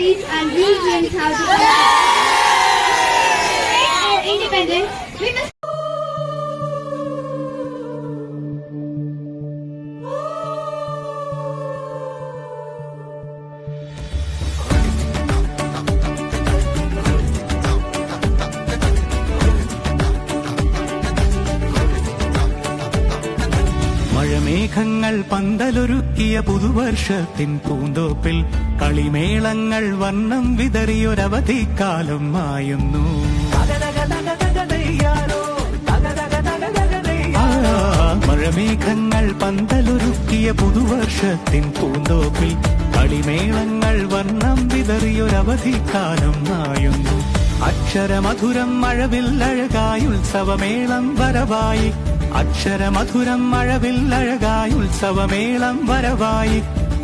teach and museums how to create our independence. We must മേഘങ്ങൾ പന്തലൊരുക്കിയ പുതുവർഷത്തിൻ പൂന്തോപ്പിൽ കളിമേളങ്ങൾ വർണം വിതറിയൊരവധിക്കാലം മായുന്നു. ആ, മഴമേഘങ്ങൾ പന്തലൊരുക്കിയ പുതുവർഷത്തിൻ പൂന്തോപ്പിൽ കളിമേളങ്ങൾ വർണം വിതറിയൊരവധിക്കാലം മായുന്നു. അക്ഷരമധുരം മഴവിൽ അഴകായി ഉത്സവമേളം വരവായി. അക്ഷരമധുരം മഴവിൽ അഴകായി ഉത്സവമേളം വരവായി.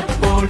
എപ്പോൾ